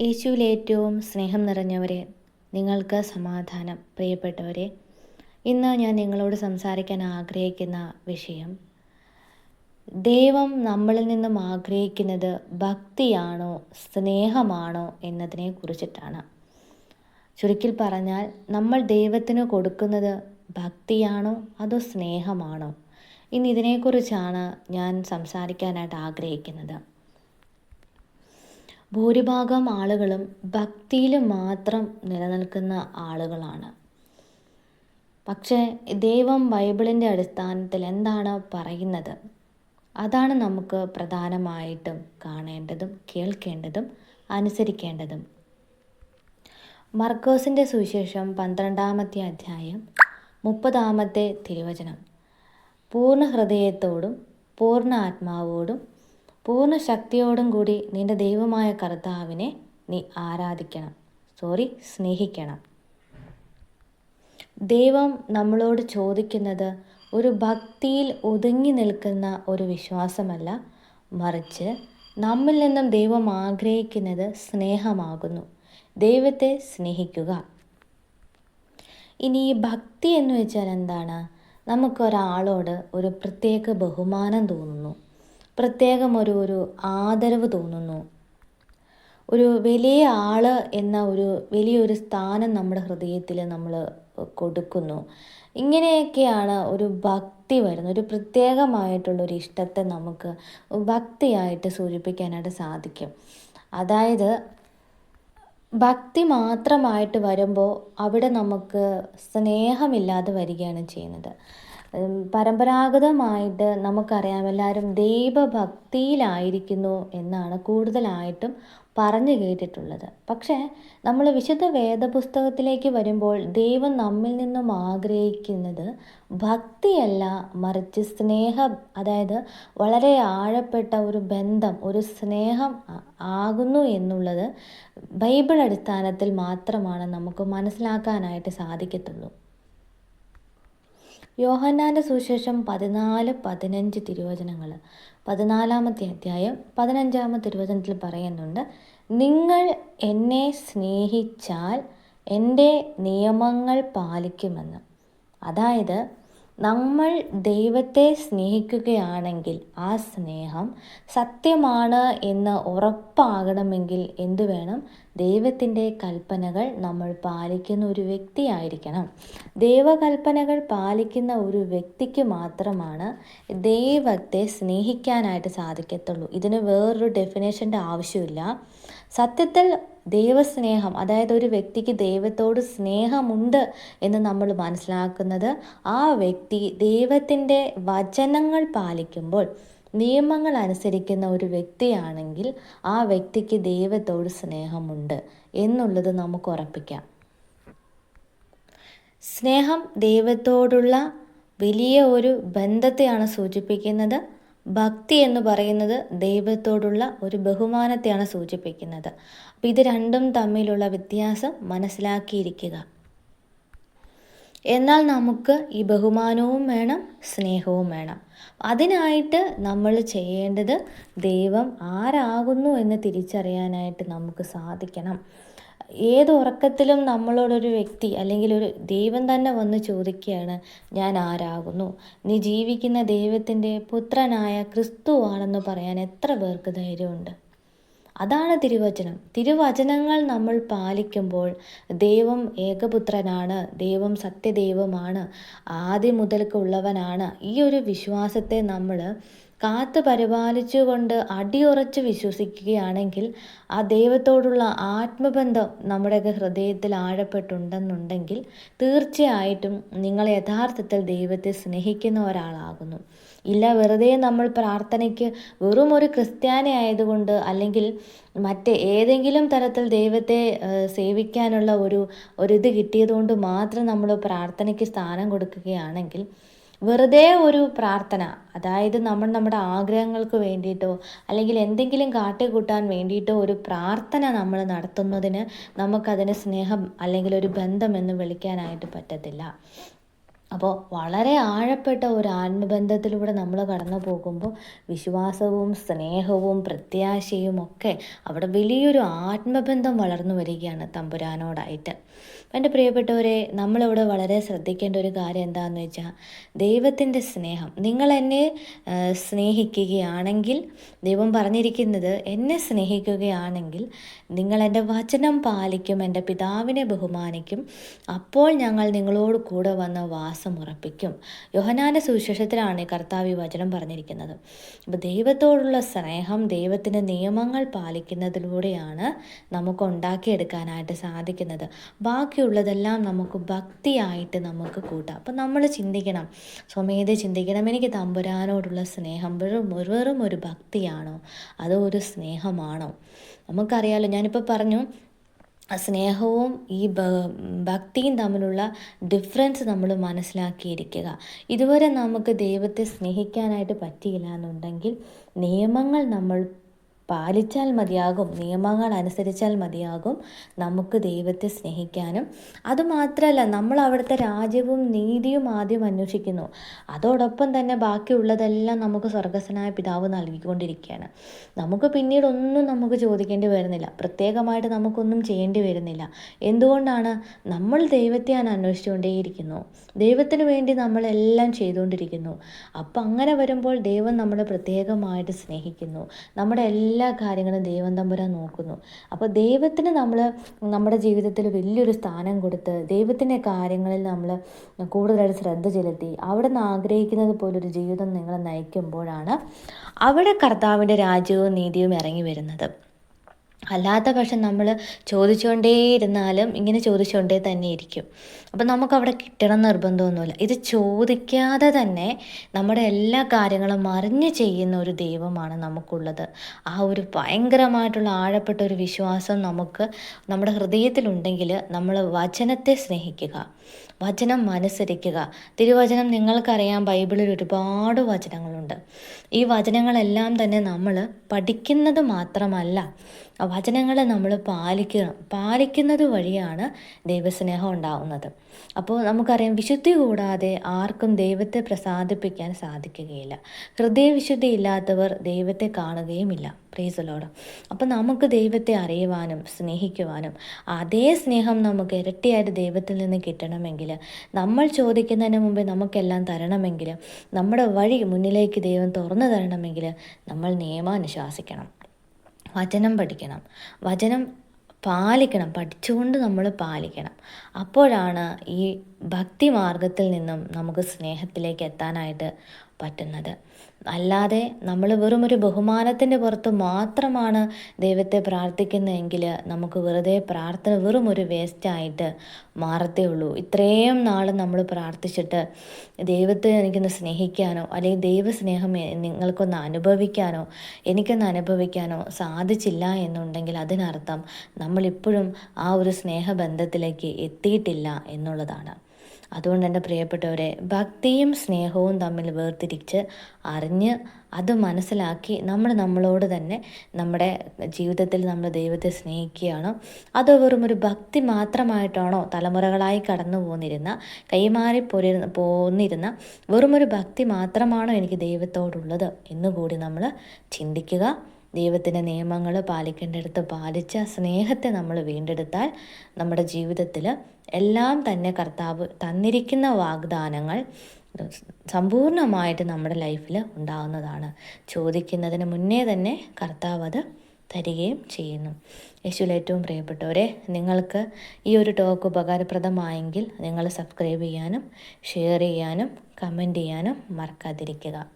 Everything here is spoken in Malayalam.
യേശുവിൽ ഏറ്റവും സ്നേഹം നിറഞ്ഞവരെ നിങ്ങൾക്ക് സമാധാനം. പ്രിയപ്പെട്ടവരെ ഇന്ന് ഞാൻ നിങ്ങളോട് സംസാരിക്കാൻ ആഗ്രഹിക്കുന്ന വിഷയം ദൈവം നമ്മളിൽ നിന്നും ആഗ്രഹിക്കുന്നത് ഭക്തിയാണോ സ്നേഹമാണോ എന്നതിനെ കുറിച്ചിട്ടാണ്. ചുരുക്കിൽ പറഞ്ഞാൽ നമ്മൾ ദൈവത്തിന് കൊടുക്കുന്നത് ഭക്തിയാണോ അതോ സ്നേഹമാണോ? ഇന്ന് ഇതിനെക്കുറിച്ചാണ് ഞാൻ സംസാരിക്കാനായിട്ട് ആഗ്രഹിക്കുന്നത്. ഭൂരിഭാഗം ആളുകളും ഭക്തിയിൽ മാത്രം നിലനിൽക്കുന്ന ആളുകളാണ്. പക്ഷേ ദൈവം ബൈബിളിന്റെ അടിസ്ഥാനത്തിൽ എന്താണ് പറയുന്നത്? അതാണ് നമുക്ക് പ്രധാനമായിട്ടും കാണേണ്ടതും കേൾക്കേണ്ടതും അനുസരിക്കേണ്ടതും. മർക്കോസിന്റെ സുവിശേഷം പന്ത്രണ്ടാമത്തെ അധ്യായം മുപ്പതാമത്തെ തിരുവചനം. പൂർണ ഹൃദയത്തോടും പൂർണ ആത്മാവോടും പൂർണ ശക്തിയോടും കൂടി നിന്റെ ദൈവമായ കർത്താവിനെ നീ ആരാധിക്കണം. സോറി സ്നേഹിക്കണം. ദൈവം നമ്മളോട് ചോദിക്കുന്നത് ഒരു ഭക്തിയിൽ ഒതുങ്ങി നിൽക്കുന്ന ഒരു വിശ്വാസമല്ല. മറിച്ച് നമ്മിൽ നിന്നും ദൈവം ആഗ്രഹിക്കുന്നത് സ്നേഹമാകുന്നു. ദൈവത്തെ സ്നേഹിക്കുക. ഇനി ഈ ഭക്തി എന്ന് വെച്ചാൽ എന്താണ്? നമുക്കൊരാളോട് ഒരു പ്രത്യേക ബഹുമാനം തോന്നുന്നു. പ്രത്യേകം ഒരു ഒരു ആദരവ് തോന്നുന്നു. ഒരു വലിയ ആൾ എന്ന ഒരു വലിയൊരു സ്ഥാനം നമ്മുടെ ഹൃദയത്തിൽ നമ്മൾ കൊടുക്കുന്നു. ഇങ്ങനെയൊക്കെയാണ് ഒരു ഭക്തി വരുന്നത്. ഒരു പ്രത്യേകമായിട്ടുള്ള ഒരു ഇഷ്ടത്തെ നമുക്ക് ഭക്തിയായിട്ട് സൂചിപ്പിക്കാനായിട്ട് സാധിക്കും. അതായത് ഭക്തി മാത്രമായിട്ട് വരുമ്പോൾ അവിടെ നമുക്ക് സ്നേഹമില്ലാതെ വരികയാണ് ചെയ്യുന്നത്. പരമ്പരാഗതമായിട്ട് നമുക്കറിയാം എല്ലാവരും ദൈവഭക്തിയിലായിരിക്കുന്നു എന്നാണ് കൂടുതലായിട്ടും പറഞ്ഞു കേട്ടിട്ടുള്ളത്. പക്ഷേ നമ്മൾ വിശുദ്ധ വേദപുസ്തകത്തിലേക്ക് വരുമ്പോൾ ദൈവം നമ്മിൽ നിന്നും ആഗ്രഹിക്കുന്നത് ഭക്തിയല്ല മറിച്ച് സ്നേഹം അതായത് വളരെ ആഴപ്പെട്ട ഒരു ബന്ധം ഒരു സ്നേഹം ആകുന്നു എന്നുള്ളത് ബൈബിൾ അടിസ്ഥാനത്തിൽ മാത്രമാണ് നമുക്ക് മനസ്സിലാക്കാനായിട്ട് സാധിക്കത്തുള്ളൂ. യോഹന്നാന്റെ സുവിശേഷം പതിനാല് പതിനഞ്ച് തിരുവചനങ്ങൾ പതിനാലാമത്തെ അധ്യായം പതിനഞ്ചാമത്തെ തിരുവചനത്തിൽ പറയുന്നുണ്ട് നിങ്ങൾ എന്നെ സ്നേഹിച്ചാൽ എന്റെ നിയമങ്ങൾ പാലിക്കുമെന്ന്. അതായത് നമ്മൾ ദൈവത്തെ സ്നേഹിക്കുകയാണെങ്കിൽ ആ സ്നേഹം സത്യമാണ് എന്ന് ഉറപ്പാകണമെങ്കിൽ എന്തു വേണം? ദൈവത്തിന്റെ കൽപ്പനകൾ നമ്മൾ പാലിക്കുന്ന ഒരു വ്യക്തിയായിരിക്കണം. ദൈവകൽപ്പനകൾ പാലിക്കുന്ന ഒരു വ്യക്തിക്ക് മാത്രമാണ് ദൈവത്തെ സ്നേഹിക്കാനായിട്ട് സാധിക്കത്തുള്ളൂ. ഇതിന് വേറൊരു ഡെഫിനേഷന്റെ ആവശ്യമില്ല. സത്യത്തിൽ ദൈവസ്നേഹം അതായത് ഒരു വ്യക്തിക്ക് ദൈവത്തോട് സ്നേഹമുണ്ട് എന്ന് നമ്മൾ മനസ്സിലാക്കുന്നത് ആ വ്യക്തി ദൈവത്തിന്റെ വചനങ്ങൾ പാലിക്കുമ്പോൾ നിയമങ്ങൾ അനുസരിക്കുന്ന ഒരു വ്യക്തിയാണെങ്കിൽ ആ വ്യക്തിക്ക് ദൈവത്തോട് സ്നേഹമുണ്ട് എന്നുള്ളത് നമുക്ക് ഉറപ്പിക്കാം. സ്നേഹം ദൈവത്തോടുള്ള വലിയ ഒരു ബന്ധത്തെയാണ് സൂചിപ്പിക്കുന്നത്. ഭക്തി എന്ന് പറയുന്നത് ദൈവത്തോടുള്ള ഒരു ബഹുമാനത്തെയാണ് സൂചിപ്പിക്കുന്നത്. അപ്പം ഇത് രണ്ടും തമ്മിലുള്ള വ്യത്യാസം മനസ്സിലാക്കിയിരിക്കുക. എന്നാൽ നമുക്ക് ഈ ബഹുമാനവും വേണം സ്നേഹവും വേണം. അതിനായിട്ട് നമ്മൾ ചെയ്യേണ്ടത് ദൈവം ആരാകുന്നു എന്ന് തിരിച്ചറിയാനായിട്ട് നമുക്ക് സാധിക്കണം. ഏത് ഉറക്കത്തിലും നമ്മളോടൊരു വ്യക്തി അല്ലെങ്കിൽ ഒരു ദൈവം തന്നെ വന്ന് ചോദിക്കുകയാണ് ഞാൻ ആരാകുന്നു? നീ ജീവിക്കുന്ന ദൈവത്തിന്റെ പുത്രനായ ക്രിസ്തുവാണെന്ന് പറയാൻ എത്ര പേർക്ക് ധൈര്യമുണ്ട്? അതാണ് തിരുവചനം. തിരുവചനങ്ങൾ നമ്മൾ പാലിക്കുമ്പോൾ ദൈവം ഏകപുത്രനാണ് ദൈവം സത്യദൈവമാണ് ആദ്യം മുതൽക്കുള്ളവനാണ് ഈ ഒരു വിശ്വാസത്തെ നമ്മൾ കാത്തു പരിപാലിച്ചുകൊണ്ട് അടിയുറച്ച് വിശ്വസിക്കുകയാണെങ്കിൽ ആ ദൈവത്തോടുള്ള ആത്മബന്ധം നമ്മുടെയൊക്കെ ഹൃദയത്തിൽ ആഴപ്പെട്ടുണ്ടെന്നുണ്ടെങ്കിൽ തീർച്ചയായിട്ടും നിങ്ങൾ യഥാർത്ഥത്തിൽ ദൈവത്തെ സ്നേഹിക്കുന്ന ഒരാളാകുന്നു. ഇല്ല വെറുതെ നമ്മൾ പ്രാർത്ഥനയ്ക്ക് വെറും ഒരു ക്രിസ്ത്യാനി ആയതുകൊണ്ട് അല്ലെങ്കിൽ മറ്റ് ഏതെങ്കിലും തരത്തിൽ ദൈവത്തെ സേവിക്കാനുള്ള ഒരു ഒരിത് കിട്ടിയതുകൊണ്ട് മാത്രം നമ്മൾ പ്രാർത്ഥനയ്ക്ക് സ്ഥാനം കൊടുക്കുകയാണെങ്കിൽ വെറുതെ ഒരു പ്രാർത്ഥന അതായത് നമ്മൾ നമ്മുടെ ആഗ്രഹങ്ങൾക്ക് വേണ്ടിയിട്ടോ അല്ലെങ്കിൽ എന്തെങ്കിലും കാട്ടിക്കൂട്ടാൻ വേണ്ടിയിട്ടോ ഒരു പ്രാർത്ഥന നമ്മൾ നടത്തുന്നതിന് നമുക്കതിന് സ്നേഹം അല്ലെങ്കിൽ ഒരു ബന്ധം എന്ന് വിളിക്കാനായിട്ട് പറ്റത്തില്ല. അപ്പോൾ വളരെ ആഴപ്പെട്ട ഒരു ആത്മബന്ധത്തിലൂടെ നമ്മൾ കടന്നു പോകുമ്പോൾ വിശ്വാസവും സ്നേഹവും പ്രത്യാശയും ഒക്കെ അവിടെ വലിയൊരു ആത്മബന്ധം വളർന്നു വരികയാണ് തമ്പുരാനോടായിട്ട്. എന്റെ പ്രിയപ്പെട്ടവരെ നമ്മളിവിടെ വളരെ ശ്രദ്ധിക്കേണ്ട ഒരു കാര്യം എന്താണെന്ന് വെച്ചാൽ ദൈവത്തിന്റെ സ്നേഹം. നിങ്ങൾ എന്നെ സ്നേഹിക്കുകയാണെങ്കിൽ ദൈവം പറഞ്ഞിരിക്കുന്നത് എന്നെ സ്നേഹിക്കുകയാണെങ്കിൽ നിങ്ങൾ എന്റെ വചനം പാലിക്കും എന്റെ പിതാവിനെ ബഹുമാനിക്കും. അപ്പോൾ ഞങ്ങൾ നിങ്ങളോട് കൂടെ വന്ന് വാസം ഉറപ്പിക്കും. യോഹനാന്റെ സുവിശേഷത്തിലാണ് കർത്താവ് ഈ വചനം പറഞ്ഞിരിക്കുന്നത്. അപ്പോൾ ദൈവത്തോടുള്ള സ്നേഹം ദൈവത്തിന്റെ നിയമങ്ങൾ പാലിക്കുന്നതിലൂടെയാണ് നമുക്ക് ഉണ്ടാക്കിയെടുക്കാനായിട്ട് സാധിക്കുന്നത്. ബാക്കിയുള്ളതെല്ലാം നമുക്ക് ഭക്തിയായിട്ട് നമുക്ക് കൂട്ടാം. അപ്പം നമ്മൾ ചിന്തിക്കണം. സ്വമേധ ചിന്തിക്കണം. എനിക്ക് തമ്പുരാനോടുള്ള സ്നേഹം വെറും വെറും ഒരു ഭക്തിയാണോ? അതോ ഒരു സ്നേഹമാണോ? നമുക്കറിയാലോ ഞാനിപ്പോൾ പറഞ്ഞു സ്നേഹവും ഈ ഭക്തിയും തമ്മിലുള്ള ഡിഫറൻസ് നമ്മൾ മനസ്സിലാക്കിയിരിക്കുക. ഇതുവരെ നമുക്ക് ദൈവത്തെ സ്നേഹിക്കാനായിട്ട് പറ്റിയില്ല എന്നുണ്ടെങ്കിൽ നിയമങ്ങൾ നമ്മൾ പാലിച്ചാൽ മതിയാകും നിയമങ്ങൾ അനുസരിച്ചാൽ മതിയാകും നമുക്ക് ദൈവത്തെ സ്നേഹിക്കാനും. അതുമാത്രമല്ല നമ്മൾ അവിടുത്തെ രാജ്യവും നീതിയും ആദ്യം അന്വേഷിക്കുന്നു. അതോടൊപ്പം തന്നെ ബാക്കിയുള്ളതെല്ലാം നമുക്ക് സ്വർഗസ്വനായ പിതാവ് നൽകിക്കൊണ്ടിരിക്കുകയാണ്. നമുക്ക് പിന്നീട് ഒന്നും നമുക്ക് ചോദിക്കേണ്ടി വരുന്നില്ല. പ്രത്യേകമായിട്ട് നമുക്കൊന്നും ചെയ്യേണ്ടി വരുന്നില്ല. എന്തുകൊണ്ടാണ്? നമ്മൾ ദൈവത്തെയാണ് അന്വേഷിച്ചുകൊണ്ടേയിരിക്കുന്നു. ദൈവത്തിന് വേണ്ടി നമ്മളെല്ലാം ചെയ്തുകൊണ്ടിരിക്കുന്നു. അപ്പം അങ്ങനെ വരുമ്പോൾ ദൈവം നമ്മളെ പ്രത്യേകമായിട്ട് സ്നേഹിക്കുന്നു. നമ്മുടെ എല്ലാ എല്ലാ കാര്യങ്ങളും ദൈവം തമ്പുരാൻ നോക്കുന്നു. അപ്പോൾ ദൈവത്തിന് നമ്മൾ നമ്മുടെ ജീവിതത്തിൽ വലിയൊരു സ്ഥാനം കൊടുത്ത് ദൈവത്തിന്റെ കാര്യങ്ങളിൽ നമ്മൾ കൂടുതലായിട്ട് ശ്രദ്ധ ചെലുത്തി അവിടെ നിന്ന് ആഗ്രഹിക്കുന്നത് പോലൊരു ജീവിതം നിങ്ങൾ നയിക്കുമ്പോഴാണ് അവിടെ കർത്താവിന്റെ രാജ്യവും നീതിയും ഇറങ്ങി വരുന്നത്. അല്ലാത്ത പക്ഷം നമ്മൾ ചോദിച്ചുകൊണ്ടേ ഇരുന്നാലും ഇങ്ങനെ ചോദിച്ചുകൊണ്ടേ തന്നെ ഇരിക്കും. അപ്പം നമുക്കവിടെ കിട്ടണം നിർബന്ധമൊന്നുമില്ല. ഇത് ചോദിക്കാതെ തന്നെ നമ്മുടെ എല്ലാ കാര്യങ്ങളും അറിഞ്ഞ് ചെയ്യുന്ന ഒരു ദൈവമാണ് നമുക്കുള്ളത്. ആ ഒരു ഭയങ്കരമായിട്ടുള്ള ആഴപ്പെട്ട ഒരു വിശ്വാസം നമുക്ക് നമ്മുടെ ഹൃദയത്തിലുണ്ടെങ്കിൽ നമ്മൾ വചനത്തെ സ്നേഹിക്കുക. വചനം അനുസരിക്കുക തിരുവചനം നിങ്ങൾക്കറിയാം ബൈബിളിൽ ഒരുപാട് വചനങ്ങളുണ്ട്. ഈ വചനങ്ങളെല്ലാം തന്നെ നമ്മൾ പഠിക്കുന്നത് മാത്രമല്ല വചനങ്ങളെ നമ്മൾ പാലിക്കണം പാലിക്കുന്നത് വഴിയാണ് ദൈവസ്നേഹം ഉണ്ടാവുന്നത്. അപ്പോൾ നമുക്കറിയാം വിശുദ്ധി കൂടാതെ ആർക്കും ദൈവത്തെ പ്രസാദിപ്പിക്കാൻ സാധിക്കുകയില്ല. ഹൃദയവിശുദ്ധി ഇല്ലാത്തവർ ദൈവത്തെ കാണുകയുമില്ല. പ്രീസലോട് അപ്പോൾ നമുക്ക് ദൈവത്തെ അറിയുവാനും സ്നേഹിക്കുവാനും അതേ സ്നേഹം നമുക്ക് ഇരട്ടിയായിട്ട് ദൈവത്തിൽ നിന്ന് കിട്ടണമെങ്കിൽ നമ്മൾ ചോദിക്കുന്നതിന് മുമ്പേ നമുക്കെല്ലാം തരണമെങ്കിൽ നമ്മുടെ വഴി മുന്നിലേക്ക് ദൈവം തുറന്നു തരണമെങ്കിൽ നമ്മൾ നിയമം അനുശാസിക്കണം വചനം പഠിക്കണം. വചനം പാലിക്കണം. പഠിച്ചുകൊണ്ട് നമ്മൾ പാലിക്കണം. അപ്പോഴാണ് ഈ ഭക്തി മാർഗത്തിൽ നിന്നും നമുക്ക് സ്നേഹത്തിലേക്ക് എത്താനായിട്ട് പറ്റുന്നത്. അല്ലാതെ നമ്മൾ വെറും ഒരു ബഹുമാനത്തിന്റെ പുറത്ത് മാത്രമാണ് ദൈവത്തെ പ്രാർത്ഥിക്കുന്നതെങ്കിൽ നമുക്ക് വെറുതെ പ്രാർത്ഥന വെറും ഒരു വേസ്റ്റായിട്ട് മാറത്തേ ഉള്ളൂ. ഇത്രയും നാൾ നമ്മൾ പ്രാർത്ഥിച്ചിട്ട് ദൈവത്തെ എനിക്കൊന്ന് സ്നേഹിക്കാനോ അല്ലെങ്കിൽ ദൈവസ്നേഹം നിങ്ങൾക്കൊന്ന് അനുഭവിക്കാനോ എനിക്കൊന്ന് അനുഭവിക്കാനോ സാധിച്ചില്ല എന്നുണ്ടെങ്കിൽ അതിനർത്ഥം നമ്മളിപ്പോഴും ആ ഒരു സ്നേഹബന്ധത്തിലേക്ക് എത്തിയിട്ടില്ല എന്നുള്ളതാണ്. അതുകൊണ്ട് എന്റെ പ്രിയപ്പെട്ടവരെ ഭക്തിയും സ്നേഹവും തമ്മിൽ വേർതിരിച്ച് അറിഞ്ഞ് അത് മനസ്സിലാക്കി നമ്മൾ നമ്മളോട് തന്നെ നമ്മുടെ ജീവിതത്തിൽ നമ്മൾ ദൈവത്തെ സ്നേഹിക്കുകയാണ്? അതോ വെറും ഒരു ഭക്തി മാത്രമായിട്ടാണോ തലമുറകളായി കടന്നു പോന്നിരുന്ന കൈമാറി പോരി പോന്നിരുന്ന വെറുമൊരു ഭക്തി മാത്രമാണോ എനിക്ക് ദൈവത്തോടുള്ളത് എന്നുകൂടി നമ്മൾ ചിന്തിക്കുക. ദൈവത്തിന്റെ നിയമങ്ങൾ പാലിക്കേണ്ടടുത്ത് പാലിച്ച സ്നേഹത്തെ നമ്മൾ വീണ്ടെടുത്താൽ നമ്മുടെ ജീവിതത്തിൽ എല്ലാം തന്നെ കർത്താവ് തന്നിരിക്കുന്ന വാഗ്ദാനങ്ങൾ സമ്പൂർണമായിട്ട് നമ്മുടെ ലൈഫിൽ ഉണ്ടാകുന്നതാണ് ചോദിക്കുന്നതിന് മുന്നേ തന്നെ കർത്താവ് അത് തരികയും ചെയ്യുന്നു. യേശുവിൽ ഏറ്റവും പ്രിയപ്പെട്ടവരെ നിങ്ങൾക്ക് ഈ ഒരു ടോക്ക് ഉപകാരപ്രദമായെങ്കിൽ നിങ്ങൾ സബ്സ്ക്രൈബ് ചെയ്യാനും ഷെയർ ചെയ്യാനും കമന്റ് ചെയ്യാനും മറക്കാതിരിക്കുക.